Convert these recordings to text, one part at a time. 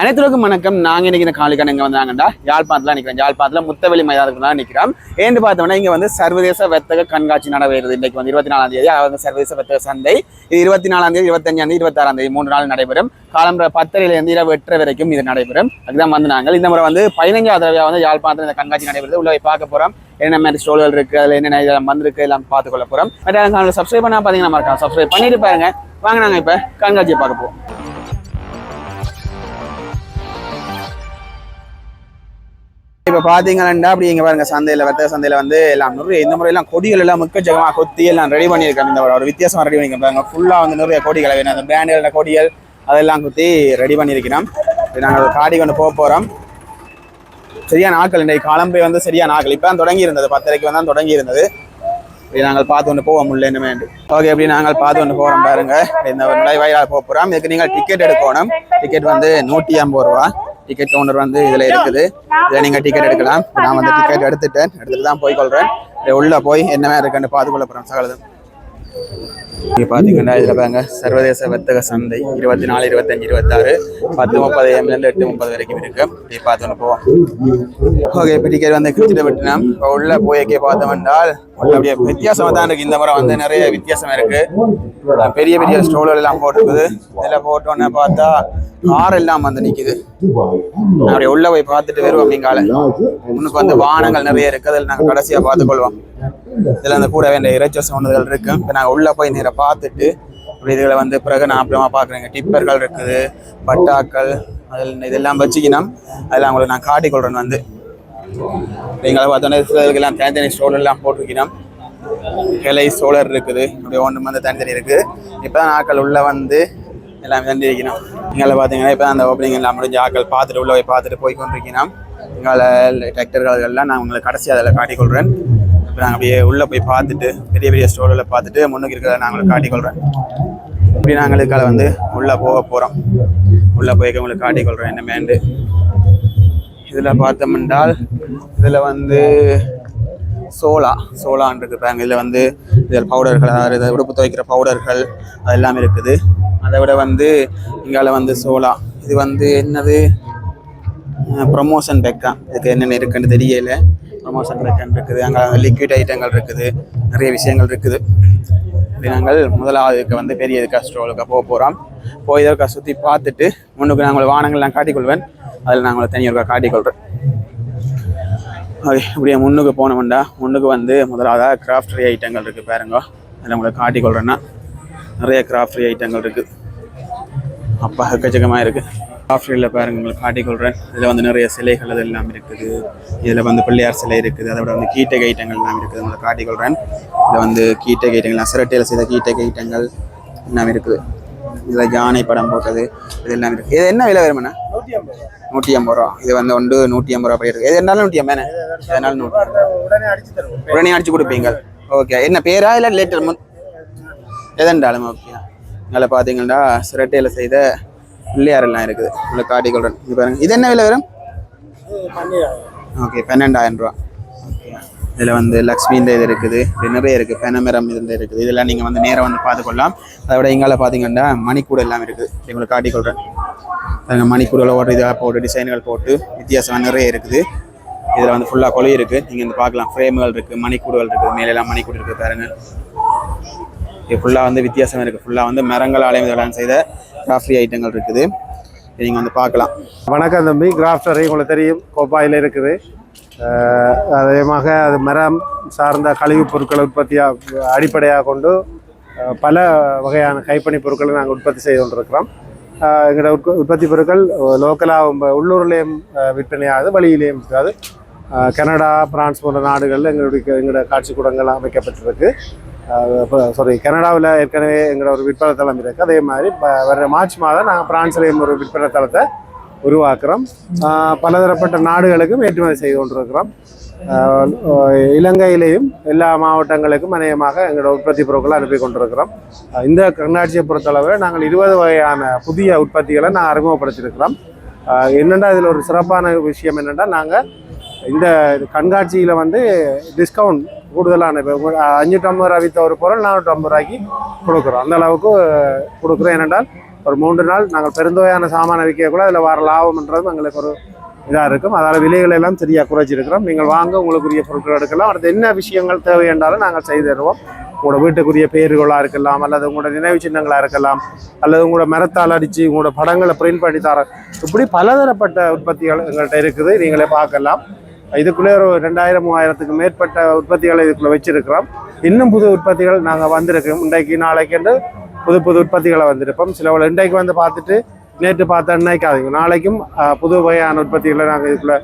அனைத்துலகம் வணக்கம். நாங்க இன்னைக்கு இந்த காலிக்கான இங்க வந்தாங்கடா. யாழ்ப்பாணத்துல நிக்கிறோம். யாழ்ப்பாணத்துல முத்தவெளி மைதானத்துல தான் நிக்கிறோம். ஏன்னு பார்த்தோம்னா இங்க வந்து சர்வதேச வர்த்தக கண்காட்சி நடைபெறுது. இன்னைக்கு வந்து இருபத்தி நாலாம் தேதி. அதாவது சர்வதேச வர்த்தக சந்தை. இது இருபத்தி நாலாம் தேதி இருபத்தஞ்சாம் தேதி இருபத்தாறாம் தேதி மூன்று நாள் நடைபெறும். காலம்பர பத்தரையில இருந்து இரவு எட்டரை வரைக்கும் இது நடைபெறும். அதுதான் வந்து நாங்கள் இந்த முறை வந்து பதினஞ்சாவது தடவையா வந்து யாழ்ப்பாணத்துல இந்த கண்காட்சி நடைபெறுது. உள்ள போய் பார்க்க போறோம். என்ன மாதிரி ஸ்டோல்கள் இருக்கு அதுல என்னென்ன இதெல்லாம் வந்திருக்கு எல்லாம் பார்த்துக்கொள்ள போறோம். பட் சப்ஸ்கிரைப் பண்ணா பாத்தீங்கன்னா மறக்காம சப்ஸ்கிரைப் பண்ணிட்டு பாருங்க. வாங்க நாங்க இப்ப கண்காட்சியை பார்க்க போறோம் இப்போ பாத்தீங்கன்னா அப்படி இங்கே பாருங்க சந்தையில் வர்த்தக சந்தையில் வந்து எல்லாம் நிறைய இந்த முறையெல்லாம் கொடிகள் எல்லாம் முக்கச்சகமா கொத்தி எல்லாம் ரெடி பண்ணியிருக்காங்க. இந்த ஒரு வித்தியாசமாக ரெடி பண்ணிருக்காங்க பாருங்க ஃபுல்லாக வந்து நிறைய கொடிகளை வேணும் அந்த பிராண்டுகள கொடிகள் அதெல்லாம் குத்தி ரெடி பண்ணியிருக்கிறோம். நாங்கள் காடி கொண்டு போக போகிறோம் சரியான நாட்கள் இன்றைக்கு காலம்பை வந்து சரியான நாட்கள். இப்போ தான் தொடங்கி இருந்தது பத்தரைக்கு வந்து தான் தொடங்கி இருந்தது இப்படி நாங்கள் பார்த்து கொண்டு போக முடியல இன்னுமே ஓகே இப்படி நாங்கள் பார்த்து கொண்டு போகிறோம் பாருங்க. இந்த நுழைவாயிலாக போக போகிறோம் இதுக்கு நீங்கள் டிக்கெட் எடுக்கணும். டிக்கெட் வந்து நூற்றி ஐம்பது ரூபா. டிக்கெட் கவுண்டர் வந்து இதில் இருக்குது. இதில் நீங்கள் டிக்கெட் எடுக்கலாம். நான் வந்து டிக்கெட் எடுத்துட்டேன். எடுத்துட்டு தான் போய் கொள்கிறேன் உள்ள போய் என்ன இருக்குன்னு பார்த்து கொள்ள சகலதும். இங்கே பார்த்தீங்கன்னா இதில் பாருங்க சர்வதேச வர்த்தக சந்தை இருபத்தி நாலு இருபத்தஞ்சு இருபத்தாறு பத்து முப்பது ஏம்லேருந்து எட்டு முப்பது வரைக்கும் இருக்கு. இப்படி பார்த்துன்னு போவோம். ஓகே இப்போ டிக்கெட் வந்து கிழிச்சிட்டு விட்டுனோம். இப்போ உள்ள போயக்கே பார்த்தோம் என்றால் அப்படியே வித்தியாசமாக தான் இருக்கு. இந்த முறை வந்து நிறைய வித்தியாசம் இருக்கு. பெரிய பெரிய ஸ்டோல் எல்லாம் போட்டிருக்குது. இதில் போட்டோன்னே பார்த்தா கார் எல்லாம் வந்து நிக்குது. நான் அப்படியே உள்ள போய் பார்த்துட்டு வருவோம் அப்படிங்கால முன்னுக்கு வந்து வாகனங்கள் நிறைய இருக்கு. அதில் நாங்கள் கடைசியாக பார்த்துக்கொள்வோம். இதில் அந்த கூட வேண்டிய இறைச்சல் சவுண்டுகள் இருக்கு. இப்போ நாங்கள் உள்ள போய் இதை பார்த்துட்டு அப்படி இதில் வந்து பிறகு நான் அப்புறமா பார்க்குறேங்க. டிப்பர்கள் இருக்குது பட்டாக்கள் அதில் இதெல்லாம் வச்சுக்கணும் அதெல்லாம் உங்களுக்கு நான் காட்டிக்கொள்றேன் வந்து. நீங்களை பார்த்தோன்னே இதுக்கெல்லாம் தனித்தனி ஸ்டோல் போட்டிருக்கிறோம். கிளை சோழர் இருக்குது. அப்படி ஒன்று வந்து தனித்தனி இருக்குது. இப்போ தான் ஆக்கள் உள்ளே வந்து எல்லாம் தண்டிருக்கணும் இங்கே பார்த்தீங்கன்னா இப்போ அந்த ஓப்பனிங் எல்லாம் முடிஞ்ச ஆக்கள் பார்த்துட்டு உள்ளே போய் பார்த்துட்டு போய் கொண்டிருக்கணும் எங்களை டிராக்டர்கள் எல்லாம் நான் உங்களுக்கு கடைசி அதில் காட்டிக்கொள்கிறேன் நாங்கள் அப்படியே உள்ளே போய் பார்த்துட்டு பெரிய பெரிய ஸ்டோரில் பார்த்துட்டு முன்னுக்கு இருக்கிறத நாங்களும் காட்டிக்கொள்கிறேன் இப்படி நாங்கள் இதுக்கால வந்து உள்ளே போக போகிறோம் உள்ளே போய் உங்களுக்கு காட்டிக்கொள்கிறேன் என்ன மேண்டு இதில் பார்த்தோம் என்றால் இதில் வந்து சோலா சோளான் பாருங்க. இதில் வந்து இதில் பவுடர்கள் அதாவது இதை உடுப்பு துவைக்கிற பவுடர்கள் அதெல்லாம் இருக்குது. அதை விட வந்து இங்கால வந்து சோலா இது வந்து என்னது? ப்ரமோஷன் பேக்கா இதுக்கு என்னென்ன இருக்குன்னு தெரியலை. ப்ரொமோஷன் ரிட்டர்ன் இருக்குது. அங்கே லிக்விட் ஐட்டங்கள் இருக்குது. நிறைய விஷயங்கள் இருக்குது. இப்படி நாங்கள் முதலாவதுக்கு வந்து பெரிய இதுக்கா ஸ்டோலுக்கு போக போகிறோம் போய் இதற்கா சுற்றி பார்த்துட்டு முன்னுக்கு நாங்கள் வானங்கள்லாம் காட்டிக்கொள்வேன். அதில் நாங்கள் தனியாக காட்டிக்கொள்கிறேன் ஓகே இப்படியே முன்னுக்கு போனோம்டா. முன்னுக்கு வந்து முதலாவதாக கிராஃப்டரி ஐட்டங்கள் இருக்குது பாருங்க. அதில் உங்களுக்கு காட்டிக்கொள்கிறேன்னா நிறைய கிராஃப்டரி ஐட்டங்கள் இருக்குது அப்பா எக்கச்சக்கமாக இருக்குது கிராஃப்டரியில் பாருங்க உங்களுக்கு காட்டிக்கொள்கிறேன் இதில் வந்து நிறைய சிலைகள் அது எல்லாம் இருக்குது. இதில் வந்து பிள்ளையார் சிலை இருக்குது. அதை விட வந்து கீட்டை கைட்டங்கள் எல்லாம் இருக்குது. உங்களுக்கு காட்டிக்கொள்கிறேன் இதில் வந்து கீட்டை கைட்டங்கள் சிரட்டையில் செய்த கீட்டை கைட்டங்கள் எல்லாம் இருக்குது. இதில் யானை படம் போட்டது இதெல்லாம் இருக்குது இது என்ன விலை வருமாண்ணா? நூற்றி ஐம்பது ரூபா. இது வந்து ஒன்று நூற்றி ஐம்பது ரூபா போய் எது இது என்னாலும் நூற்றி ஐம்பது எதனாலும் நூற்றி உடனே அடிச்சு கொடுப்பீங்க. ஓகே. என்ன பேரா இல்லை லேட்டர் முன் எதென்றாலும் ஓகே நல்லா பார்த்தீங்கன்னா சிரட்டையில் செய்த பிள்ளையார் எல்லாம் இருக்குது. உள்ள காட்டிக்கொள்றேன் இது பாருங்க. இது என்ன விலை வரும்? ஓகே பன்னெண்டாயிரம் ரூபா. இதில் வந்து லக்ஷ்மின்ற இது இருக்குது. நிறைய இருக்குது பெனமரம் இது இருக்குது. இதெல்லாம் நீங்கள் வந்து நேராக வந்து பார்த்துக்கொள்ளலாம் அதை விட இங்கால பார்த்தீங்கன்னா மணிக்கூட எல்லாம் இருக்குது. இது உங்களுக்கு காட்டிக்கொள்கிறேன் பாருங்க ஓடுற ஓட்டு இதாக போட்டு டிசைன்கள் போட்டு வித்தியாசம் நிறைய இருக்குது. இதில் வந்து ஃபுல்லாக கொலை இருக்குது நீங்கள் வந்து பார்க்கலாம். ஃப்ரேம்கள் இருக்குது மணிக்கூடுகள் இருக்குது. மேலெல்லாம் மணிக்கூடு இருக்குது பாருங்கள் இது ஃபுல்லாக வந்து வித்தியாசமாக இருக்குது ஃபுல்லாக வந்து மரங்களாலையும் இதெல்லாம் செய்த கிராஃப்டி ஐட்டங்கள் இருக்குது. நீங்கள் வந்து பார்க்கலாம். வணக்கம் தம்பி. கிராஃப்டரி உங்களுக்கு தெரியும். கோப்பாயில் இருக்குது. அதேமாக அது மரம் சார்ந்த கழிவுப் பொருட்களை உற்பத்தியாக அடிப்படையாக கொண்டு பல வகையான கைப்பணி பொருட்களை நாங்கள் உற்பத்தி செய்து கொண்டிருக்கிறோம். எங்களோட உற்ப உற்பத்தி பொருட்கள் லோக்கலாக உள்ளூர்லேயும் விற்பனையாகுது வெளியிலேயும் இருக்காது கனடா பிரான்ஸ் போன்ற நாடுகளில் எங்களுடைய எங்களோட காட்சி கூடங்கள் அமைக்கப்பட்டிருக்கு. சாரி கனடாவில் ஏற்கனவே எங்களோட ஒரு விற்பனை தளம் இருக்குது அதே மாதிரி இப்போ வர்ற மார்ச் மாதம் நாங்கள் பிரான்ஸ்லேயும் ஒரு விற்பனை தளத்தை உருவாக்குறோம் பலதரப்பட்ட நாடுகளுக்கும் ஏற்றுமதி செய்து கொண்டிருக்கிறோம். இலங்கையிலேயும் எல்லா மாவட்டங்களுக்கும் அநேகமாக எங்களோட உற்பத்தி பொருட்களை அனுப்பி கொண்டிருக்கிறோம். இந்த கண்காட்சியை பொறுத்தளவில் நாங்கள் இருபது வகையான புதிய உற்பத்திகளை நாங்கள் அறிமுகப்படுத்தியிருக்கிறோம். என்னென்னா இதில் ஒரு சிறப்பான விஷயம் என்னென்னா நாங்கள் இந்த கண்காட்சியில் வந்து டிஸ்கவுண்ட் கூடுதலான இப்போ அஞ்சு ரூபா விற்ற ஒரு பொருள் நானூற்றம்பது ரூபாய்க்கு கொடுக்குறோம். அந்த அளவுக்கு கொடுக்குறோம். ஏனென்றால் ஒரு மூன்று நாள் நாங்கள் பெருந்தொகையான விற்க கூட அதில் வர லாபம்ன்றது எங்களுக்கு ஒரு இதாக இருக்கும். அதால் விலைகளை எல்லாம் சரியாக குறைச்சிருக்கிறோம் நீங்கள் வாங்க உங்களுக்குரிய பொருட்கள் எடுக்கலாம். அடுத்து என்ன விஷயங்கள் தேவை என்றாலும் நாங்கள் செய்து தருவோம். உங்களோட வீட்டுக்குரிய பேர்களாக இருக்கலாம் அல்லது உங்களோட நினைவு சின்னங்களாக இருக்கலாம் அல்லது உங்களோட மரத்தால் அடித்து உங்களோட படங்களை பிரிண்ட் பண்ணி தர இப்படி பலதரப்பட்ட உற்பத்திகள் எங்கள்கிட்ட இருக்குது. நீங்களே பார்க்கலாம். இதுக்குள்ளே ஒரு ரெண்டாயிரம் மூவாயிரத்துக்கு மேற்பட்ட உற்பத்திகளை இதுக்குள்ளே வச்சிருக்கிறோம். இன்னும் புது உற்பத்திகள் நாங்கள் வந்திருக்கோம். இன்றைக்கு நாளைக்கு புது புது உற்பத்திகளை வந்திருப்போம். சில இன்றைக்கு வந்து பார்த்துட்டு நேற்று பார்த்த நினைக்காதீங்க நாளைக்கும் புது வகையான உற்பத்திகளை நாங்கள் இதுக்குள்ளே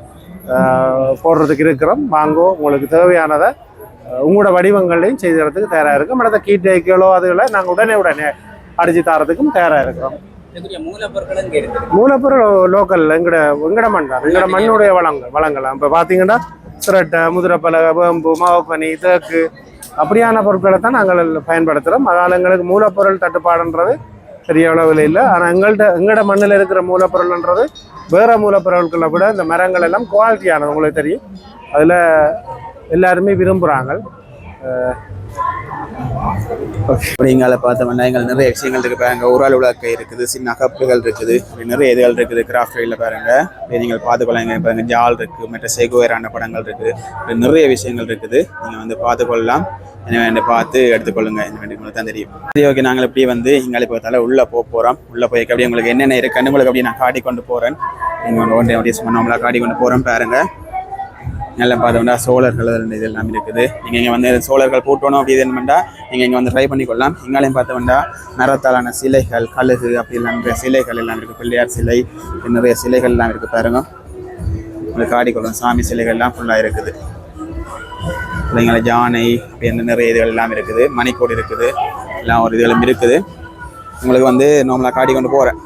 போடுறதுக்கு இருக்கிறோம். வாங்கோ உங்களுக்கு தேவையானதை உங்களோட வடிவங்களையும் செய்து தரத்துக்கு தயாராக இருக்கும். அடுத்த கீட்டைகளோ அதுகளை நாங்கள் உடனே உடனே அடித்து தரத்துக்கும் தயாராக இருக்கிறோம். மூலப்பொருள் லோக்கல் எங்கட எங்கட மண் தான். எங்கட மண்ணுடைய வளங்கள் வளங்களாம் இப்போ பார்த்தீங்கன்னா சிரட்டை முதிரப்பலகை வேம்பு மாவுப்பனி தேக்கு அப்படியான பொருட்களை தான் நாங்கள் பயன்படுத்துகிறோம் அதனால் எங்களுக்கு மூலப்பொருள் தட்டுப்பாடுன்றது பெரிய அளவில் இல்லை. ஆனால் எங்கள்கிட்ட எங்கட மண்ணில் இருக்கிற மூலப்பொருள்ன்றது வேற மூலப்பொருட்களை விட இந்த மரங்கள் எல்லாம் குவாலிட்டியானது உங்களுக்கு தெரியும். அதில் எல்லாருமே விரும்புகிறாங்க அப்படிங்கால பார்த்தோம்னா எங்கள் நிறைய விஷயங்கள் இருக்குது பாருங்க. உரால் உலக்கை இருக்குது சின்ன கப்புகள் இருக்குது நிறைய இதுகள் இருக்குது. கிராஃப்ட் ஃபீல்டில் பாருங்கள் இப்படி நீங்கள் பார்த்துக்கொள்ளுங்க. பாருங்க ஜால் இருக்குது மற்ற செகுவேரான படங்கள் இருக்குது நிறைய விஷயங்கள் இருக்குது. நீங்கள் வந்து பார்த்துக்கொள்ளலாம். என்ன வேண்டிய பார்த்து எடுத்துக்கொள்ளுங்க. என்ன வேண்டிய உங்களுக்கு தான் தெரியும். சரி ஓகே நாங்கள் இப்படி வந்து எங்களை இப்போ உள்ளே போக போகிறோம் உள்ளே போய் அப்படியே உங்களுக்கு என்னென்ன இருக்குன்னு உங்களுக்கு அப்படியே நான் காட்டி கொண்டு போகிறேன் நீங்கள் ஒன்றே அப்படியே சும்மா நம்மளா காட்டி கொண்டு போகிறோம் பாருங்கள் நல்லா பார்த்தோம்னா சோழர்கள் இது எல்லாம் இருக்குது. நீங்கள் இங்கே வந்து சோழர்கள் போட்டோணும் அப்படி இது நீங்கள் இங்கே வந்து ட்ரை பண்ணிக்கொள்ளலாம். இங்காலையும் பார்த்தோம்னா மரத்தாலான சிலைகள் கழுகு அப்படி எல்லாம் நிறைய சிலைகள் எல்லாம் இருக்குது பிள்ளையார் சிலை நிறைய சிலைகள் எல்லாம் இருக்குது பாருங்க. உங்களுக்கு ஆடிக்கொள்ளும் சாமி சிலைகள்லாம் ஃபுல்லாக இருக்குது. பிள்ளைங்கள ஜானை அப்படி நிறைய இதுகள் எல்லாம் இருக்குது. மணிக்கோடு இருக்குது. எல்லாம் ஒரு இதுகளும் இருக்குது. உங்களுக்கு வந்து நார்மலாக காட்டி கொண்டு போகிறேன்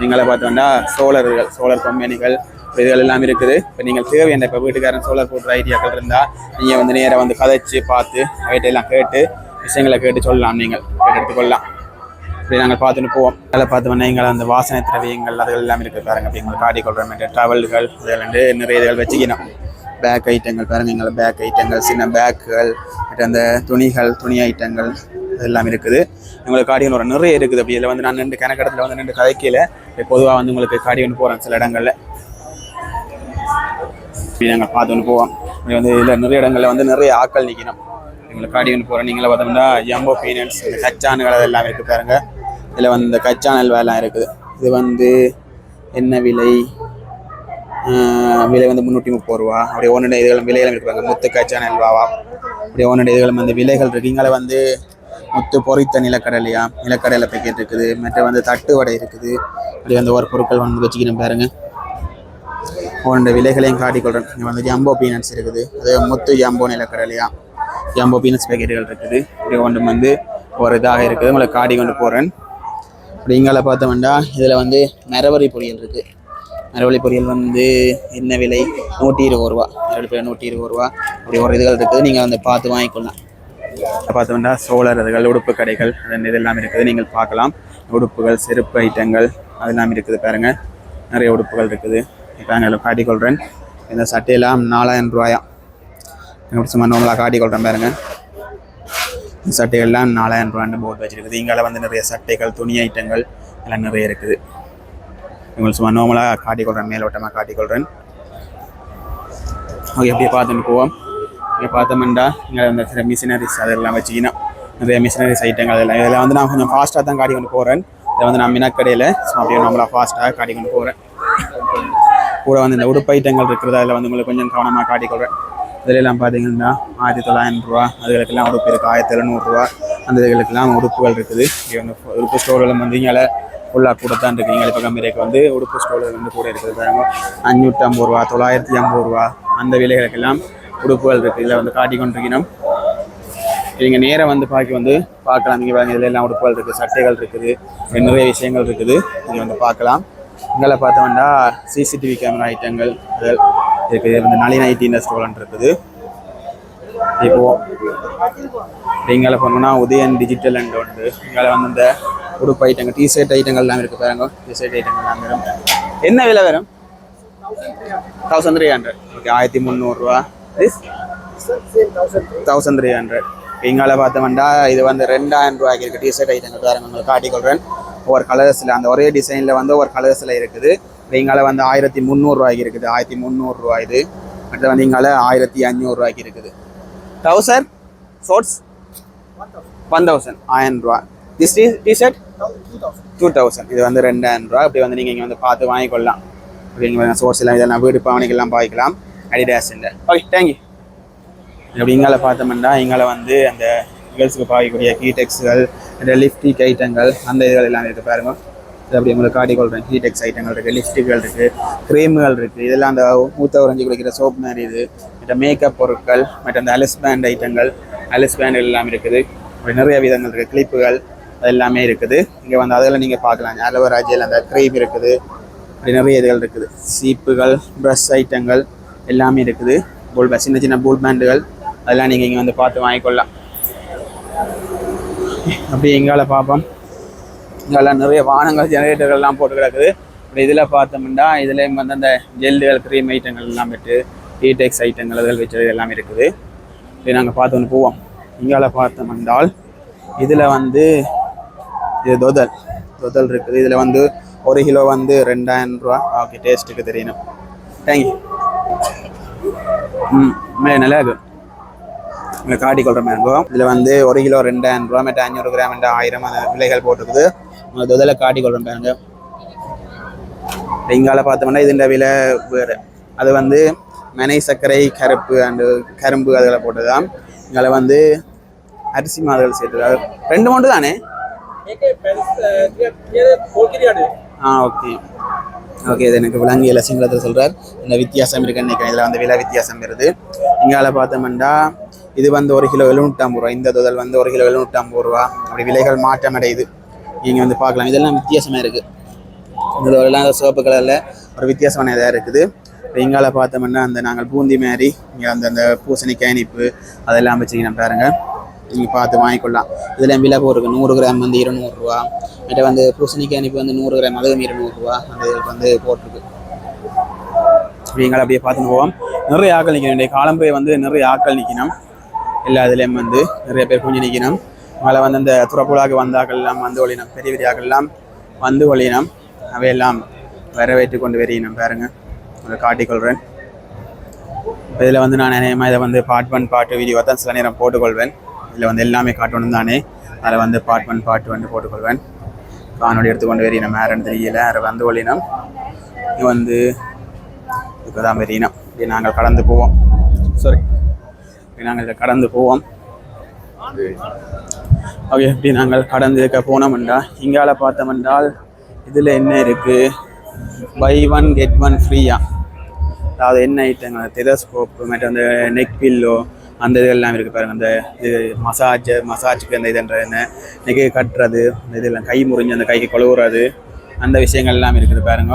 நீங்களே பார்த்தோம்னா சோழர்கள் சோழர் கம்பெனிகள் இதுகள் எல்லாம் இருக்குது. இப்போ நீங்கள் தேவையான இப்போ வீட்டுக்காரன் சோலார் போட்டுற ஐடியாக்கள் இருந்தால் நீங்கள் வந்து நேராக வந்து கதைச்சு பார்த்து எல்லாம் கேட்டு விஷயங்களை கேட்டு சொல்லலாம் நீங்கள். கேட்டு எடுத்துக்கொள்ளலாம். இப்படி நாங்கள் பார்த்துட்டு போவோம். அதில் பார்த்தோம்னா எங்களை அந்த வாசனை திரவியங்கள் அதுகள் எல்லாம் இருக்குது பாருங்கள் அப்படி எங்களுக்கு காட்டி கொள்கிற மாதிரி டவல்கள் இதெல்லாம் நிறைய இதுகள் வச்சுக்கணும். பேக் ஐட்டங்கள் பாருங்கள் எங்களை பேக் ஐட்டங்கள் சின்ன பேக்குகள் மற்ற அந்த துணிகள் துணி ஐட்டங்கள் இதெல்லாம் இருக்குது. உங்களுக்கு கார்டியன் ஒரு நிறைய இருக்குது. அப்படி இதில் வந்து நான் ரெண்டு கணக்கடத்தில் வந்து ரெண்டு கதைக்கையில் பொதுவாக வந்து உங்களுக்கு காடியன் போகிறேன் சில இடங்களில். இப்படி நாங்கள் பார்த்துன்னு போவோம். இப்படி வந்து இதில் நிறைய இடங்களில் வந்து நிறைய ஆட்கள் நிற்கணும் எங்களை வந்து போகிறோம் நீங்களே பார்த்தோம்னா எம்போ பீனட்ஸ் இந்த கச்சானுகள் அதெல்லாம் இருக்குது பாருங்க. இதில் வந்து இந்த கச்சானல் வேலாம் இருக்குது. இது வந்து என்ன விலை? விலை வந்து முந்நூற்றி முப்பது ரூபா. அப்படியே ஒன்று இதுகளும் விலைகளும் இருக்கிறாங்க முத்து கச்சான அல்வாவா அப்படியே ஒன்று இதுகளும் வந்து விலைகள் இருக்குது இங்கே வந்து முத்து பொறித்த நிலக்கடலையா? நிலக்கடலை பேக்கெட் இருக்குது. மற்ற வந்து தட்டு வடை இருக்குது. அப்படியே வந்து ஒரு பொருட்கள் வந்து வச்சுக்கணும் பாருங்கள் போன்ற விலைகளையும் காட்டிக்கொள்கிறேன் இங்கே வந்து ஜாம்போ பீனட்ஸ் இருக்குது. அது முத்து ஜாம்போ நிலக்கடலையா? ஜாம்போ பீனட்ஸ் பேக்கெட்டுகள் இருக்குது. இப்படி கொண்டு வந்து ஒரு இதாக இருக்குது. உங்களை காட்டி கொண்டு போகிறேன் அப்படி இங்கால பார்த்தோம்னா இதில் வந்து மரவரி பொரியல் இருக்குது மரவள்ளி பொரியல் வந்து என்ன விலை? நூற்றி இருபது ரூபா. மரவள்ளி பொரியல் நூற்றி இருபது ரூபா. அப்படி ஒரு இதுகள் இருக்குது. நீங்கள் வந்து பார்த்து வாங்கிக்கொள்ளலாம். பார்த்தோம்னா சோழர் இதுகள் உடுப்பு கடைகள் அது இதெல்லாம் இருக்குது. நீங்கள் பார்க்கலாம். உடுப்புகள் செருப்பு ஐட்டங்கள் அதெல்லாம் இருக்குது பாருங்கள் நிறைய உடுப்புகள் இருக்குது. இப்போ நாங்கள் காட்டிக்கொள்கிறேன் இந்த சட்டையெல்லாம் நாலாயிரம் ரூபாயா? இப்படி சும்மா நார்மலாக காட்டிக்கொள்கிறேன் பாருங்கள் இந்த சட்டைகள்லாம் நாலாயிரம் ரூபான்னு போர்டு வச்சுருக்குது. இங்கே வந்து நிறைய சட்டைகள் துணி ஐட்டங்கள் எல்லாம் நிறைய இருக்குது. உங்களுக்கு சும்மா நார்மலாக காட்டிக்கொள்கிறேன் மேலோட்டமாக காட்டிக்கொள்கிறேன் ஓகே எப்படி பார்த்துட்டு போவோம். இங்கே பார்த்தோம்னா இங்கே இந்த சில மிஷினரிஸ் அதெல்லாம் வச்சுக்கணும் நிறைய மிஷினரிஸ் ஐட்டங்கள் அதெல்லாம். இதெல்லாம் வந்து நான் கொஞ்சம் ஃபாஸ்ட்டாக தான் காட்டி கொண்டு போகிறேன் இதை வந்து நான் மினக்கடையில் சும்மா அப்படியே நார்மலாக ஃபாஸ்ட்டாக காட்டி கொண்டு போகிறேன் கூட வந்து இந்த உடுப்பு ஐட்டங்கள் இருக்கிறது அதில் வந்து உங்களுக்கு கொஞ்சம் கவனமாக காட்டிக்கொள்கிறேன் இதிலெல்லாம் பார்த்தீங்கன்னா ஆயிரத்தி தொள்ளாயிரம் ரூபா அதுகளுக்கெல்லாம் உடுப்பு இருக்குது ஆயிரத்தி எழுநூறுரூவா அந்த இதுகளுக்கெல்லாம் உடுப்புகள் இருக்குது. இங்கே வந்து உடுப்பு ஸ்டோர்களும் வந்து இங்கே ஃபுல்லாக கூட தான் இருக்குது இங்கே பக்கம் கம்பெனிக்கு வந்து உடுப்பு ஸ்டோர்கள் வந்து கூட இருக்குது. பாருங்க அஞ்சூற்றி ஐம்பது ரூபா தொள்ளாயிரத்தி ஐம்பது ரூபா அந்த விலைகளுக்கெல்லாம் உடுப்புகள் இருக்குது இதில் வந்து காட்டிக்கொண்டிருக்கணும். நீங்கள் நேராக வந்து பார்க்க வந்து பார்க்கலாம் நீங்கள் பாருங்கள் இதில் எல்லாம் உடுப்புகள் இருக்குது சட்டைகள் இருக்குது நிறைய விஷயங்கள் இருக்குது. நீங்கள் வந்து பார்க்கலாம் இங்கே பார்த்தோம்னா சிசிடிவி கேமரா ஐட்டங்கள் அது இருக்குது வந்து நளின ஐடி இண்டஸ்ட்ரோலன் இருக்குது. இப்போ இங்கே போனோம்னா உதயன் டிஜிட்டல் அண்ட் உண்டு. இங்கே வந்து இந்த உடுப்பு ஐட்டங்கள் டிஷர்ட் ஐட்டங்கள் எல்லாம் இருக்குது பாருங்க. டிஷர்ட் ஐட்டங்கள்லாம் வரும். என்ன விலை வரும்? தௌசண்ட் த்ரீ ஹண்ட்ரட் ஓகே ஆயிரத்தி முந்நூறுரூவா தௌசண்ட் த்ரீ ஹண்ட்ரட் இங்கால பார்த்தோம்னா இது வந்து ரெண்டாயிரம் ரூபாய்க்கு இருக்குது டிஷர்ட் ஐட்டங்கள் பாருங்க உங்களுக்கு காட்டிக்கொள்கிறேன் ஒரு கலர்ஸில் அந்த ஒரே டிசைனில் வந்து ஒரு கலர்ஸில் இருக்குது. இங்கால வந்து ஆயிரத்தி முந்நூறுரூவாய்க்கு இருக்குது. ஆயிரத்தி முந்நூறுரூவா இது. அடுத்து வந்து இங்கால ஆயிரத்தி அஞ்சூறுரூவாய்க்கு இருக்குது. ட்ரௌசர் ஷோர்ட்ஸ் ஒன் தௌசண்ட் ஆயிரம் ரூபா this T T shirt two thousand இது வந்து ரெண்டாயிரம் ரூபா இப்படி வந்து நீங்கள் இங்கே வந்து பார்த்து வாங்கிக்கொள்ளலாம். அப்படிங்கிற சோர்ஸ் எல்லாம் இதெல்லாம் வீடு பாவனைக்கெல்லாம் பாய்க்கலாம். அடிடாஸ் ஓகே தேங்க்யூ அப்படி இங்கால பார்த்தோம்னா இங்கால வந்து அந்த கேர்ள்ஸுக்கு பாய்க்கக்கூடிய ஹீடெக்ஸ்கள் இந்த லிப்டிக் ஐட்டங்கள் அந்த இதுகள் எல்லாம் இருக்குது பாருங்கள் இது அப்படி உங்களுக்கு காட்டிக்கொள்கிறேன் ஹீடெக்ஸ் ஐட்டங்கள் இருக்குது லிப்டிக்கள் இருக்குது க்ரீம்கள் இருக்குது இதெல்லாம் அந்த மூத்த உறைஞ்சி குடிக்கிற சோப் மாதிரி இது. மற்ற மேக்கப் பொருட்கள் மற்ற அந்த அலிஸ் பேண்ட் ஐட்டங்கள் அலிஸ் பேண்ட் எல்லாம் இருக்குது. நிறைய விதங்கள் இருக்குது கிளிப்புகள் அது எல்லாமே இருக்குது. இங்கே வந்து அதெல்லாம் நீங்கள் பார்க்கலாம். அலோவேரா ஜெல் அந்த க்ரீம் இருக்குது. அப்படி நிறைய இதுகள் இருக்குது. சீப்புகள் ப்ரஷ் ஐட்டங்கள் எல்லாமே இருக்குது. பூல் பே- சின்ன சின்ன பூல் பேண்டுகள் அதெல்லாம் நீங்கள் இங்கே வந்து பார்த்து வாங்கிக்கொள்ளலாம். அப்படி எங்கால பார்ப்போம். இங்கெல்லாம் நிறைய வானங்கள் ஜெனரேட்டர்கள்லாம் போட்டு கிடக்குது. அப்படி இதில் பார்த்தோம்னா இதுலேயும் வந்து அந்த ஜெல்லுகள் க்ரீம் ஐட்டங்கள் எல்லாம் விட்டு டீடெக்ஸ் ஐட்டங்கள் அதில் வச்சது எல்லாம் இருக்குது. இப்படி நாங்கள் பார்த்து ஒன்று போவோம். இங்கால பார்த்தோம் என்றால் இதில் வந்து இது தொதல். தொதல் இருக்குது. இதில் வந்து ஒரு கிலோ வந்து ரெண்டாயிரம் ரூபா. ஓகே டேஸ்ட்டுக்கு தெரியணும். தேங்க்யூ ம் மேலே நல்லா இருக்கு. இங்கே காட்டி மாதிரி இருக்கும். இதில் வந்து ஒரு கிலோ ரெண்டாயிரம் ரூபா மற்ற அஞ்சூறு கிராம் என்ற ஆயிரம் அந்த விலைகள் போட்டிருக்குது உங்களுக்கு இதில் காட்டி கொள்கிற பாருங்க. இங்கால பார்த்தோம்னா இதுன்ற விலை வேறு. அது வந்து மனை சர்க்கரை கருப்பு அண்டு கரும்பு அதில் போட்டதுதான் இங்கால வந்து அரிசி மாதங்கள் சேர்த்துருக்காரு ரெண்டு மொண்டு தானே? ஆ ஓகே. ஓகே இது எனக்கு விளங்கி சிங்களத்தில் சொல்கிறார் இந்த வித்தியாசம் இருக்குன்னு நினைக்கிறேன். இதில் வந்து விலை வித்தியாசம் வருது. இங்கால பார்த்தோம்னா இது வந்து ஒரு கிலோ எழுநூற்றம்பது ரூபா. இந்த தொதல் வந்து ஒரு கிலோ எழுநூற்றம்பது ரூபா. அப்படி விலைகள் மாற்றம் அடையுது நீங்கள் வந்து பார்க்கலாம். இதெல்லாம் வித்தியாசமாக இருக்குது இந்த தொழிலாம் சிவப்பு கலரில் ஒரு வித்தியாசமான இதாக இருக்குது. இப்போ இங்கால பார்த்தோம்னா அந்த நாங்கள் பூந்தி மாதிரி இங்கே அந்த அந்த பூசணிக்காய் இனிப்பு அதெல்லாம் வச்சுக்கின பாருங்க. நீங்கள் பார்த்து வாங்கிக்கொள்ளலாம். இதில் விலை இருக்குது நூறு கிராம் வந்து இருநூறுவா மற்ற வந்து பூசணிக்காய் இனிப்பு வந்து நூறு கிராம் அதுவும் இருநூறுவா அந்த இதுக்கு வந்து போட்டிருக்கு. அப்படிங்களை அப்படியே பார்த்துன்னு போவோம். நிறைய ஆட்கள் நிற்கணும். இன்றைய காலம்புரை வந்து நிறைய ஆட்கள் நிற்கணும். எல்லா இதுலேயும் வந்து நிறைய பேர் குஞ்சு நிற்கணும் மேலே வந்து இந்த துறப்புலாக வந்தாக்கள்லாம் வந்து ஒழினம் பெரிய பெரிய எல்லாம் வந்து ஒழினம் அவையெல்லாம் வரவேற்று கொண்டு வெறியினம் பாருங்க அதை காட்டிக்கொள்கிறேன். இதில் வந்து நான் நினைமா இதை வந்து பார்ட் ஒன் பாட்டு வீடியோ தான் சில நேரம் போட்டுக்கொள்வேன். இதில் வந்து எல்லாமே காட்டணும் தானே. அதில் வந்து பார்ட் ஒன் பாட்டு வந்து போட்டுக்கொள்வேன். காணொலி எடுத்துக்கொண்டு வெறியினம் யாருன்னு தெரியல. அதை வந்து ஒழினம் இது வந்து இதுக்கு தான் வெறியினம் இப்படி நாங்கள் கடந்து போவோம். சாரி நாங்கள் இதை கடந்து போவோம். ஓகே இப்படி நாங்கள் கடந்து இருக்க போனோம்டா இங்கால பார்த்தோம் என்றால் இதில் என்ன இருக்குது பை ஒன் கெட் ஒன் ஃப்ரீயா அதாவது என்ன ஐட்டங்கள் டெலஸ்கோப்பு மற்ற அந்த நெக் பில்லோ அந்த இதெல்லாம் இருக்குது பாருங்க. அந்த இது மசாஜ் மசாஜுக்கு அந்த இதுன்ற என்ன? நெக்கு கட்டுறது அந்த இதெல்லாம் கை முறிஞ்சு அந்த கைக்கு கொழுவுறது அந்த விஷயங்கள் எல்லாம் இருக்குது பாருங்க.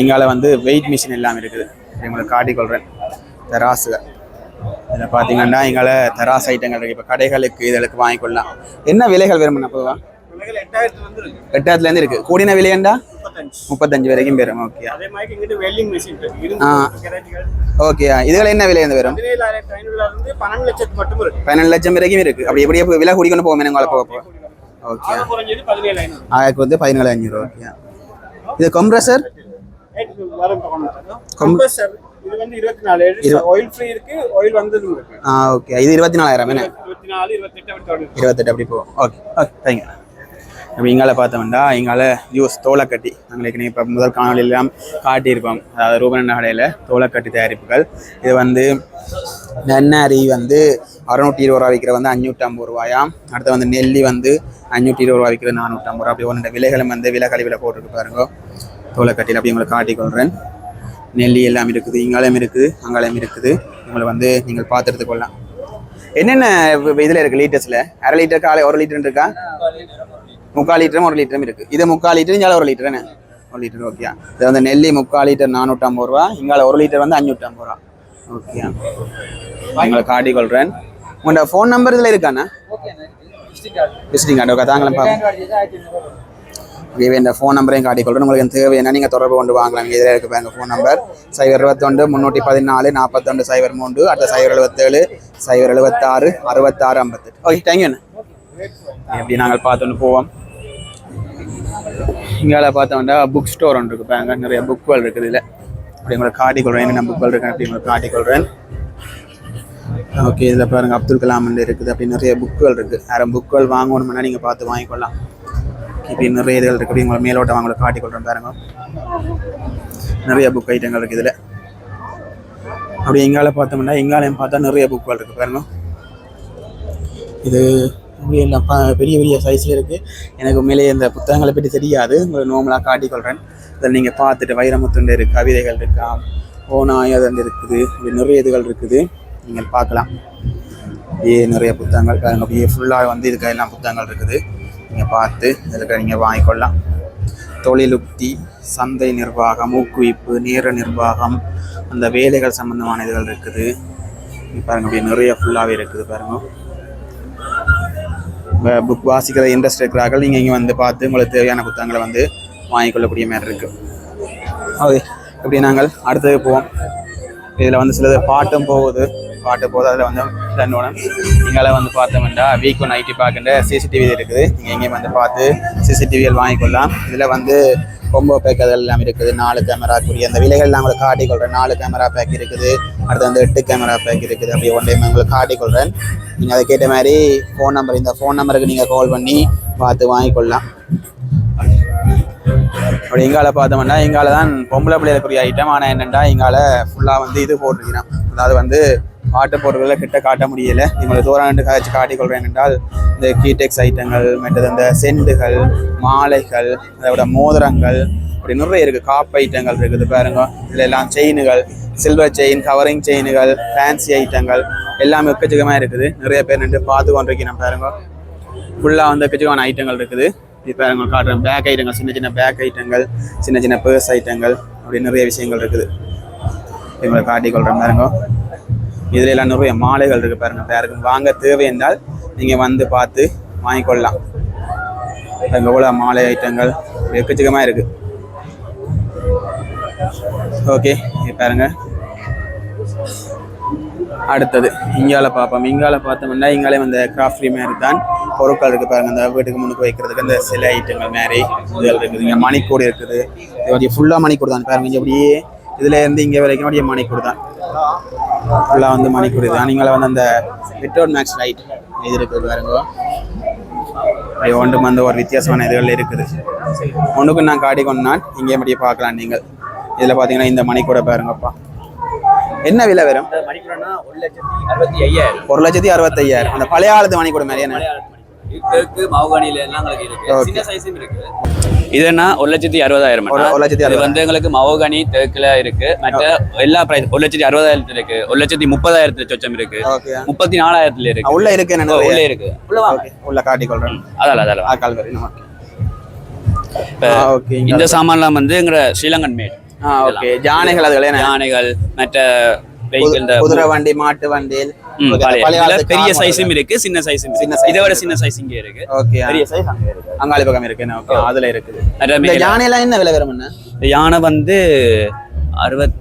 இங்கால வந்து வெயிட் மிஷின் எல்லாம் இருக்குது. உங்களுக்கு காட்டிக்கொள்கிறேன் தெராசுகள் இதில் பார்த்தீங்கன்னா எங்களை தெராஸ் ஐட்டங்கள் இருக்குது இப்போ கடைகளுக்கு இதற்கு வாங்கிக்கொள்ளலாம் என்ன விலைகள் வேணும்னா பொதுவாக எட்டாயிரத்துலேருந்து இருக்குது கூடின விலையண்டா முப்பத்தஞ்சு. வரைக்கும் பெறும். ஓகே ஓகே இதுகள் என்ன விலை வரும் ஐநூறுல இருந்து பன்னெண்டு லட்சம் வரைக்கும் இருக்குது அப்படி எப்படியே விலை கூடிக்கொண்டு போவோம் உங்களை போக ஓகே ஆயிரக்கு வந்து பதினேழு அஞ்சூறு ஓகே இது கொம்ப்ரஸர் வரும் கம்பல்சர் இது வந்து இருபத்தி நாலு ஆயில் ஃப்ரீ இருக்கு ஆயில் இருக்கு. ஆ ஓகே இது இருபத்தி நாலாயிரம் என்ன இருபத்தி நாலு இருபத்தெட்டு இருபத்தெட்டு அப்படி போகும். ஓகே ஓகே தேங்க்யூ அப்படி இங்கால பார்த்தோம்னா இங்கால ஜூஸ் தோலைக்கட்டி நாங்களுக்கு இப்போ முதல் காணொலியெல்லாம் காட்டியிருக்கோம். அதாவது ரூபன் கடையில் தோலைக்கட்டி தயாரிப்புகள். இது வந்து நன்னாரி வந்து அறுநூற்றி இருபது ரூபா விற்கிற வந்து அஞ்சூற்றம்பது ரூபாயாம் அடுத்து வந்து நெல்லி வந்து அஞ்சூற்றி இருபது ரூபா விற்கிறது நானூற்றம்பது ரூபா அப்படி ஒன்று விலைகளும் வந்து விலை கழிவில் போட்டுருக்கு பாருங்க. தோலைக்கட்டியில் அப்படி உங்களுக்கு காட்டிக்கொள்கிறேன் நெல்லி எல்லாம் இருக்குது இங்காலம் இருக்குது அங்காலம் இருக்குது. உங்களை வந்து நீங்கள் பார்த்துட்டு கொள்ளலாம். என்னென்ன இதில் இருக்குது லீட்டர்ஸில் அரை லிட்டர் காலை ஒரு லிட்டர் இருக்கா? முக்கால் லிட்டரும் ஒரு லிட்டரும் இருக்குது இது முக்கால் லிட்டர் இங்கால ஒரு லிட்டர் என்ன ஒரு லிட்டர் ஓகே இது வந்து நெல்லி முக்கால் லிட்டர் நானூற்றம்பது ரூபா இங்கால ஒரு லிட்டர் வந்து அஞ்சூற்றம்பது ரூபா. ஓகே உங்களை காட்டிக்கொள்கிறேன் உங்களோட ஃபோன் நம்பர் இதில் இருக்காண்ணா? விசிட்டிங் கார்டு ஓகே தாங்களும் பார்ப்போம் ஓகே இந்த ஃபோன் நம்பரையும் காட்டிக்கொள்கிறேன். உங்களுக்கு தேவையான நீங்கள் தொடர்பு கொண்டு வாங்கலாம். இதில் இருக்குது எங்கள் ஃபோன் நம்பர் சைபர் இருபத்தொண்டு முந்நூற்றி பதினாலு நாற்பத்தொண்டு சைபர் மூன்று அடுத்த சைபர் எழுபத்தேழு சைபர் எழுபத்தாறு அறுபத்தாறு ஐம்பத்தெட்டு. ஓகே தேங்க்யூண்ணா எப்படி நாங்கள் பார்த்தோன்னு போவோம். இங்கால பார்த்தோம்னா புக் ஸ்டோர் ஒன்று இருக்கு அங்கே நிறைய புக்குகள் இருக்குது இதில். அப்படி உங்களை காட்டி கொள்றேன் என்னென்ன புக்குகள் இருக்கு அப்படி உங்களுக்கு காட்டிக்கொள்கிறேன். ஓகே இதில் பாருங்க அப்துல் கலாம் இருக்குது. அப்படி நிறைய புக்குகள் இருக்குது யாரும் புக்குகள் வாங்கணும்னா நீங்கள் பார்த்து வாங்கிக்கொள்ளலாம். இப்படி நிறைய இதுகள் இருக்குது உங்களை மேலோட்டம் அவங்களை காட்டி பாருங்க. நிறைய புக் ஐட்டங்கள் இருக்குது இதில். அப்படி எங்கால பார்த்தோம்னா எங்காலையும் பார்த்தா நிறைய புக்குகள் இருக்குது பாருங்க. இது எல்லாம் ப- பெரிய பெரிய சைஸில் இருக்குது எனக்கு உண்மையிலேயே இந்த புத்தகங்களை பற்றி தெரியாது. உங்களை நோமலாக காட்டிக்கொள்கிறேன் இதில் நீங்கள் பார்த்துட்டு வைரமுத்துண்டு இருக்குது கவிதைகள் இருக்கா ஓனாயதன் இருக்குது இப்படி நிறைய இதுகள் இருக்குது. நீங்கள் பார்க்கலாம். அப்படியே நிறைய புத்தகங்கள் பாருங்க. அப்படியே ஃபுல்லாக வந்து இதுக்கு எல்லாம் புத்தகங்கள் இருக்குது. நீங்கள் பார்த்து இதில் நீங்கள் வாங்கிக்கொள்ளலாம். தொழிலுக்தி சந்தை நிர்வாகம் ஊக்குவிப்பு நேர நிர்வாகம் அந்த வேலைகள் சம்மந்தமான இதுகள் இருக்குது. பாருங்க அப்படியே நிறைய ஃபுல்லாகவே இருக்குது பாருங்க. புக் வாசிக்கிற இன்ட்ரெஸ்ட் இருக்கிறார்கள் நீங்கள் இங்கே வந்து பார்த்து உங்களுக்கு தேவையான புத்தகங்களை வந்து வாங்கிக்கொள்ளக்கூடிய மாதிரி இருக்குது அது இப்படி நாங்கள் அடுத்தது போவோம். இதில் வந்து சிலது பாட்டும் போகுது. பாட்டு போகுது அதில் வந்து தன்னோட நீங்களே வந்து பார்த்தோம்னா வீக் ஒன் ஐடி பார்க்கின்ற சிசிடிவி இருக்குது. நீங்கள் எங்கேயும் வந்து பார்த்து சிசிடிவிகள் வாங்கிக்கொள்ளலாம். இதில் வந்து கொம்போ பேக் அது எல்லாம் இருக்குது. நாலு கேமராக்குரிய அந்த விலைகள் நான் உங்களுக்கு காட்டிக்கொள்கிறேன். நாலு கேமரா பேக் இருக்குது. அடுத்து வந்து எட்டு கேமரா பேக் இருக்குது. அப்படி ஒன் டைம் உங்களுக்கு காட்டிக்கொள்கிறேன். நீங்கள் அதை கேட்ட மாதிரி ஃபோன் நம்பர் இந்த ஃபோன் நம்பருக்கு நீங்கள் கால் பண்ணி பார்த்து வாங்கிக்கொள்ளலாம். அப்படி எங்களால் பார்த்தோம்னா எங்களால் தான் பொம்பளை பிள்ளைகளுக்குரிய ஐட்டம் ஆனால் என்னென்னா எங்களால் ஃபுல்லாக வந்து இது போட்டிருக்கிறோம். அதாவது வந்து ஆட்ட பொருட்களை கிட்ட காட்ட முடியல. இவங்களை தூரம் காய்ச்சி காட்டிக்கொள்கிறேன் என்றால் இந்த கீடெக்ஸ் ஐட்டங்கள் மற்றது இந்த செண்டுகள் மாலைகள் அதோட மோதிரங்கள் அப்படி நிறைய இருக்குது காப்பு ஐட்டங்கள் இருக்குது பாருங்க. இதில் எல்லாம் செயினுகள் சில்வர் செயின் கவரிங் செயினுகள் ஃபேன்சி ஐட்டங்கள் எல்லாமே எக்கச்சக்கமாக இருக்குது. நிறைய பேர் நின்று பார்த்து கொண்டிருக்கிறோம் பாருங்க. ஃபுல்லாக வந்து எக்கச்சக்கமான ஐட்டங்கள் இருக்குது. இப்போ உங்களுக்கு காட்டுறேன். பேக் ஐட்டங்கள் சின்ன சின்ன பேக் ஐட்டங்கள் சின்ன சின்ன பேர்ஸ் ஐட்டங்கள் அப்படி நிறைய விஷயங்கள் இருக்குது. இவங்களை காட்டிக்கொள்கிறேன் பாருங்க. இதில் எல்லாம் நிறைய மாலைகள் இருக்குது பாருங்க யாருக்கும் வாங்க தேவை என்றால் நீங்கள் வந்து பார்த்து வாங்கிக்கொள்ளலாம். எவ்வளோ மாலை ஐட்டங்கள். எக்கச்சக்கமாக இருக்குது ஓகே பாருங்கள் பாருங்க. அடுத்தது இங்கால பார்ப்போம் இங்கால பார்த்தோம்னா இங்காலே அந்த கிராஃப்ட் மாதிரி தான். பொருட்கள் இருக்குது பாருங்க அந்த வீட்டுக்கு முன்னுக்கு வைக்கிறதுக்கு அந்த சில ஐட்டங்கள் மாதிரி இதுகள் இருக்குது. இங்கே மணிக்கூடு இருக்குது. இது ஃபுல்லாக மணிக்கூடு தான். பாருங்க இங்கே அப்படியே இதுல இருந்து இங்கே வரைக்கும் அப்படியே மணிக்கூடு தான். ஃபுல்லாக வந்து மணிக்கூடு தான் நீங்களே வந்து அந்த விட்டோட் மேக்ஸ் லைட் இது இருக்குது பாருங்க. அப்படியே ஒன்று வந்து ஒரு வித்தியாசமான இதுகள் இருக்குது. ஒன்றுக்கு நான் காட்டி கொண்டான் இங்கே அப்படியே பார்க்கலாம் நீங்கள். இதில் பார்த்தீங்கன்னா இந்த மணிக்கூட பாருங்கப்பா. என்ன விலை வரும்? ஒரு லட்சத்தி அறுபத்தையாயிரம். அந்த பழைய காலத்து மணிக்கூட மாதிரி என்ன? இதுக்கு மாவுகானில எல்லாம் இருக்கு. இதுனா ஒரு லட்சத்தி அறுபதாயிரம் இது வந்து எங்களுக்கு மவோகனி தேக்குல இருக்கு. மற்ற எல்லா பிரைஸ் ஒரு லட்சத்தி அறுபதாயிரத்துல இருக்கு. ஒரு லட்சத்தி முப்பதாயிரத்துல சொச்சம் இருக்கு. முப்பத்தி நாலாயிரத்துல இருக்கு. உள்ள இருக்கு? உள்ளே இருக்கு. உள்ள காட்டிக்கொள்றேன் அதால அதால ஆ கால் வரி நமக்கு இப்ப ஆ ஓகே. இந்த சாமான்லாம் வந்து எங்க ஸ்ரீலங்கன் மேட். ஓகே. யானைகள் அதுகள் யானைகள் மற்ற வெஹிக்கிள் குதிரை வண்டி மாட்டு வண்டி பெரிய சைஸும். இருக்கு சின்ன சைஸும் சின்ன இதை விட. சின்ன சைஸ் இங்க இருக்கு. ஓகே பெரிய சைஸ் அங்க இருக்கு. அங்காளி பக்கம் இருக்கு ஓகே அதுல இருக்குது. யானை எல்லாம் என்ன விலை வரும் என்ன யானை வந்து அறுபத்தி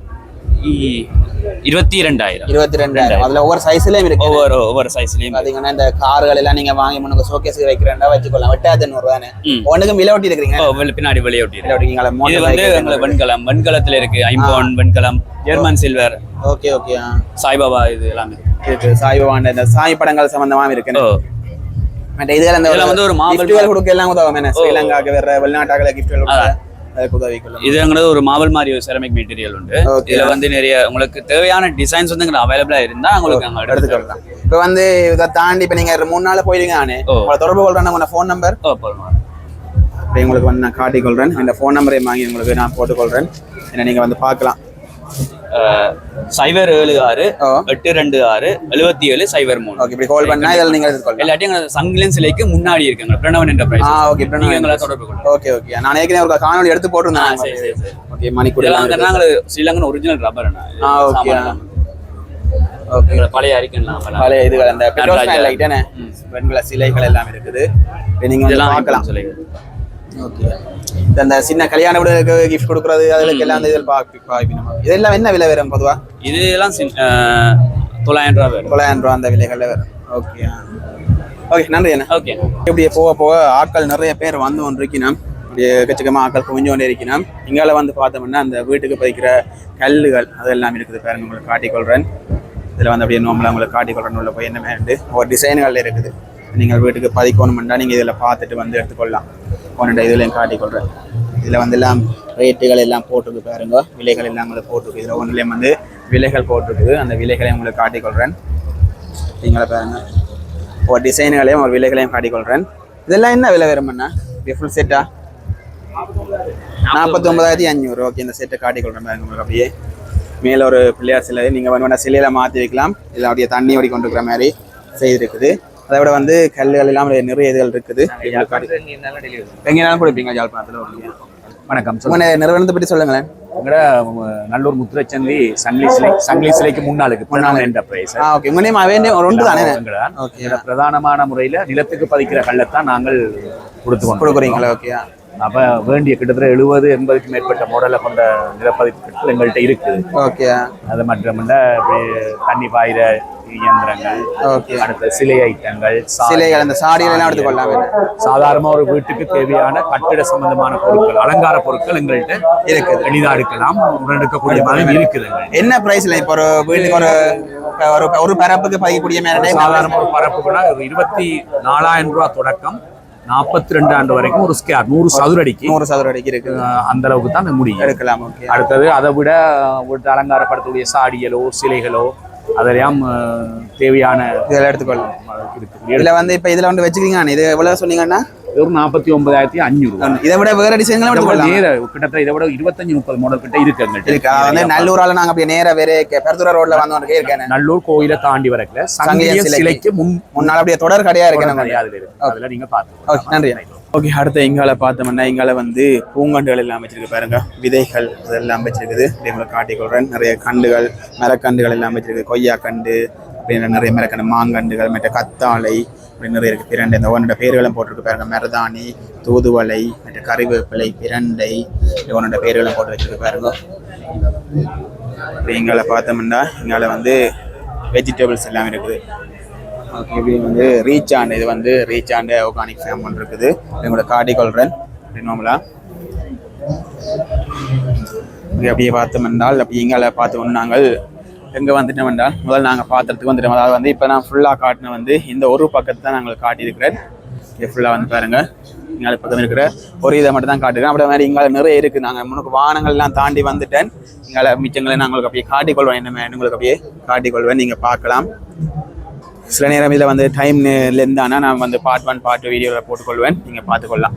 இருபத்தி ரெண்டாயிரம் இருபத்தி ரெண்டாயிரம். அதுல ஒவ்வொரு சைஸ்லயும் இருக்கு. ஒவ்வொரு ஒவ்வொரு சைஸ்லயும் பாத்தீங்கன்னா இந்த கார்கள் எல்லாம் நீங்க வாங்கி முன்னுக்கு ஷோகேஸ்க்கு வைக்கிறேன்டா வச்சுக்கொள்ளலாம் வெட்டாயிரத்தி நூறு தானே? ம். ஒண்ணுக்கு விலை ஒட்டி இருக்கிறீங்க. பின்னாடி விளையாட்டி ஒட்டிங்களா இது வந்து எங்களுக்கு வெண்கலம். வெண்கலத்துல இருக்கு. ஐம்பொன் வெண்கலம் German silver okay okay Saibaba இது எல்லாமே. இருக்கு. சாய்பாபாண்ட இந்த சாய் படங்கள் சம்பந்தமா இருக்கு. மற்ற இதுல வந்து ஒரு கிஃப்ட்கள் கொடுக்க எல்லாம் உதவும். ஸ்ரீலங்காக்கு வேற வெளிநாட்டாக்களை கொடுக்க. அதுக்கு உதவி கொள்ளும் இதுங்கிறது ஒரு மாவல் மாதிரி ஒரு செரமிக் மெட்டீரியல் உண்டு. இதுல வந்து நிறைய உங்களுக்கு தேவையான டிசைன்ஸ் வந்து அவைலபிளா இருந்தா உங்களுக்கு நாங்க எடுத்துக்கலாம் இப்போ வந்து இதை தாண்டி இப்போ நீங்க மூணு நாள் போயிருங்க நானே. உங்களை தொடர்பு கொள்றேன் உங்க ஃபோன் நம்பர் அப்படி உங்களுக்கு வந்து நான் காட்டிக்கொள்றேன் இந்த ஃபோன் நம்பரையும் வாங்கி உங்களுக்கு நான் போட்டுக்கொள்றேன் என்ன நீங்க வந்து பார்க்கலாம். சைபர் ஏழு ஆறு எட்டு ரெண்டு ஆறு எழுபத்தி ஏழு சைபர் மூணு. ஓகே இப்படி கால் பண்ணா இதில் நீங்க எடுத்துக்கொள்ளலாம் எல்லாத்தையும் எங்க சங்கிலன் சிலைக்கு முன்னாடி இருக்குங்க பிரணவன் என்ற ஆ ஓகே நீங்க எங்களை தொடர்பு கொள்ளலாம் ஓகே ஓகே. நான் ஏற்கனவே ஒரு காணொலி எடுத்து போட்டிருந்தேன். சரி, சரி. ஓகே மணிக்கூட நாங்கள் ஸ்ரீலங்கன் ஒரிஜினல் ரப்பர் ஆ ஓகே. ஓகே. பழைய அறிக்கைலாம் பழைய இதுகள் அந்த. பெட்ரோல் வெண்கல சிலைகள் எல்லாம் இருக்குது. இப்படி நீங்க வந்து பார்க்கலாம். சொல்லுங்க ஓகே இந்த அந்த சின்ன கல்யாண வீடுகளுக்கு கிஃப்ட் கொடுக்குறது அதுக்கு எல்லாம் இதில் இதெல்லாம் என்ன விலை வரும் பொதுவா? இது எல்லாம் தொள்ளாயிரம் ரூபா வரும். தொள்ளாயிரம் ரூபா அந்த விலைகளில் வரும். ஓகே ஓகே நன்றி அண்ணா. ஓகே இப்படியே போக போக ஆட்கள் நிறைய பேர் வந்து கொண்டிருக்கணும் அப்படியே எக்கச்சக்கமாக ஆக்கள் குவிஞ்சு கொண்டே இருக்கணும் இங்கால வந்து பார்த்தோம்னா அந்த வீட்டுக்கு பதிக்கிற கல்லுகள் அதெல்லாம் இருக்குது பாருங்க உங்களுக்கு காட்டிக்கொள்கிறேன் இதில் வந்து அப்படியே நோம்பலாம் உங்களுக்கு காட்டிக்கொள்கிறேன் உள்ள போய் என்ன மேண்டு ஒரு டிசைன்கள் இருக்குது. நீங்கள் வீட்டுக்கு பதிக்கணுமெண்டா நீங்கள் இதில் பார்த்துட்டு வந்து எடுத்துக்கொள்ளலாம். ஒன்றுட இதுலையும் காட்டிக்கொள்கிறேன் இதில் வந்து எல்லாம் ரேட்டுகள் எல்லாம் போட்டிருக்கு பாருங்க. விலைகள் எல்லாம் உங்களுக்கு போட்டிருக்கு. இதில் ஒன்றுலேயும் வந்து விலைகள் போட்டிருக்குது. அந்த விலைகளை உங்களுக்கு காட்டிக்கொள்கிறேன் நீங்களே பாருங்க. ஒரு டிசைன்களையும் ஒரு விலைகளையும் காட்டிக்கொள்கிறேன் இதெல்லாம் என்ன விலை வருமண்ணா? இது ஃபுல் செட்டா நாற்பத்தி ஒன்பதாயிரத்தி அஞ்சூறு ஓகே இந்த செட்டை காட்டிக்கொள்கிறேன் பாருங்க உங்களுக்கு அப்படியே. மேலே ஒரு பிள்ளையார் சிலை. நீங்கள் வேணும் சிலையில் மாற்றி வைக்கலாம். இல்லை அப்படியே தண்ணி ஓடி கொண்டு மாதிரி செய்திருக்குது. அதை விட வந்து கல்லுகள் எல்லாம் நிறைய இதுகள் இருக்குது. எங்கேனாலும் கொடுப்பீங்க ஜாழ்ப்பாணத்தில் ஓகே வணக்கம் உங்கள் நிறுவனத்தை பற்றி சொல்லுங்களேன். உங்களோட நல்லூர் முத்துரச்சந்தி சங்கிலி சிலை சங்கிலி சிலைக்கு முன்னாளுக்கு முன்னாள் என்டர்பிரைஸ் ஆ ஓகே நேம் அவன் ஒன்று தானே? ஓகே இதுல பிரதானமான முறையில நிலத்துக்கு பதிக்கிற கல்லைத்தான் நாங்கள் கொடுத்து. கொடுக்குறீங்களா? ஓகே அப்ப வேண்டிய கிட்டத்தட்ட எழுபது எண்பதுக்கு மேற்பட்ட மாடலை கொண்ட நிலப்பதிப்புகள் எங்கள்கிட்ட இருக்குது ஓகே அது இப்படி தண்ணி பாயிர இயந்திரங்கள் அடுத்த சிலை ஐட்டங்கள் சிலைகள் அந்த சாடிகள் எல்லாம் எடுத்துக்கொள்ளலாம் சாதாரணமா ஒரு வீட்டுக்கு தேவையான கட்டிட சம்பந்தமான பொருட்கள் அலங்கார பொருட்கள் எங்கள்கிட்ட இருக்குது. எளிதா எடுக்கலாம். உடன் எடுக்கக்கூடிய மாதிரி இருக்குது. என்ன பிரைஸ்ல இப்போ ஒரு வீட்டுக்கு ஒரு ஒரு ஒரு பரப்புக்கு பதிக்கக்கூடிய மேலே சாதாரண ஒரு பரப்பு கூட ஒரு இருபத்தி நாலாயிரம் ரூபாய் தொடக்கம். நாற்பத்தி ரெண்டு ஆண்டு வரைக்கும் ஒரு ஸ்கேர் நூறு சதுரடிக்கு நூறு சதுர அடிக்கு இருக்கு அந்த அளவுக்கு தான் முடியும். எடுக்கலாம் அடுத்தது அதை விட அலங்காரப்படுத்தக்கூடிய சாடிகளோ சிலைகளோ அதெல்லாம் தேவையான இதெல்லாம் எடுத்துக்கொள்ளலாம் இதுல வந்து இப்போ இதுல வந்து வச்சுக்கிறீங்க இது எவ்வளவு சொன்னீங்கன்னா? ஒரு நாற்பத்தி ஒன்பதாயிரத்தி அஞ்சூறு இதை விட வேற டிசைன்களும் நேர கிட்டத்தட்ட இதை விட இருபத்தஞ்சு முப்பது மாடல் கிட்ட இருக்கு எங்கள்கிட்ட. இருக்கு. வந்து நல்லூரால நாங்க அப்படியே நேரா வேற பெருந்துறை ரோட்ல வந்தோம் இருக்கேன் நல்லூர் கோயிலை தாண்டி வரக்கல சங்கிலிய சிலைக்கு. முன் முன்னால அப்படியே தொடர் கடையா இருக்கு அதுல நீங்க ஓகே நன்றி. ஓகே அடுத்து எங்கால பார்த்தோம்னா எங்கால வந்து பூங்கண்டுகள் எல்லாம் வச்சிருக்கு பாருங்க. விதைகள் அதெல்லாம் வச்சிருக்குது. இதே மாதிரி காட்டிக்கொள்றேன். நிறைய கண்டுகள் மரக்கண்டுகள் எல்லாம் வச்சிருக்கு. கொய்யா கண்டு அப்படின்னு நிறைய மரக்கண்டு மாங்கண்டுகள் மற்ற கத்தாழை அப்படின்னு நிறைய இருக்கு. பிரண்டை இந்த ஒன்னோட பேர்களும் போட்டிருக்கு பாருங்க. மருதாணி தூதுவளை மற்ற கறிவேப்பிலை பிரண்டை ஒன்னோட பேர்களும் போட்டு வச்சிருக்கு பாருங்க. இப்போ எங்களை பார்த்தோம்னா எங்களை வந்து வெஜிடபிள்ஸ் எல்லாம் இருக்குது. ஓகே வந்து ரீச் ஆண்டு இது வந்து ரீச் ஆண்டு ஆர்கானிக் ஃபேம் ஒன்று இருக்குது எங்களோட காட்டிக்கொள்கிறேன் அப்படின்னோம்லா இங்கே அப்படியே பார்த்தோம் என்றால் அப்படி எங்களை பார்த்தோம்னு நாங்கள் எங்கே வந்துட்டோம் என்றால் முதல்ல நாங்கள் பாத்திரத்துக்கு வந்துட்டோம். அதாவது வந்து இப்போ நான் ஃபுல்லாக காட்டின வந்து இந்த ஒரு பக்கத்தை தான் நாங்கள் காட்டியிருக்கிறேன். இது ஃபுல்லாக வந்து பாருங்கள் இங்கால பக்கம் இருக்கிற ஒரு இதை மட்டும் தான் காட்டுறேன் அப்படி மாதிரி இங்கே நிறைய இருக்குது நாங்கள் முன்னுக்கு வானங்கள்லாம் தாண்டி வந்துட்டேன். இங்கால மிச்சங்களை நான் உங்களுக்கு அப்படியே காட்டிக்கொள்வேன் என்ன உங்களுக்கு அப்படியே காட்டிக்கொள்வேன். நீங்கள் பார்க்கலாம். சில நேரம் இதில் வந்து டைம் ஆனால் நான் வந்து பார்ட் ஒன் பார்ட் டூ வீடியோவில் போட்டுக்கொள்வேன். நீங்கள் பார்த்துக்கொள்ளலாம்.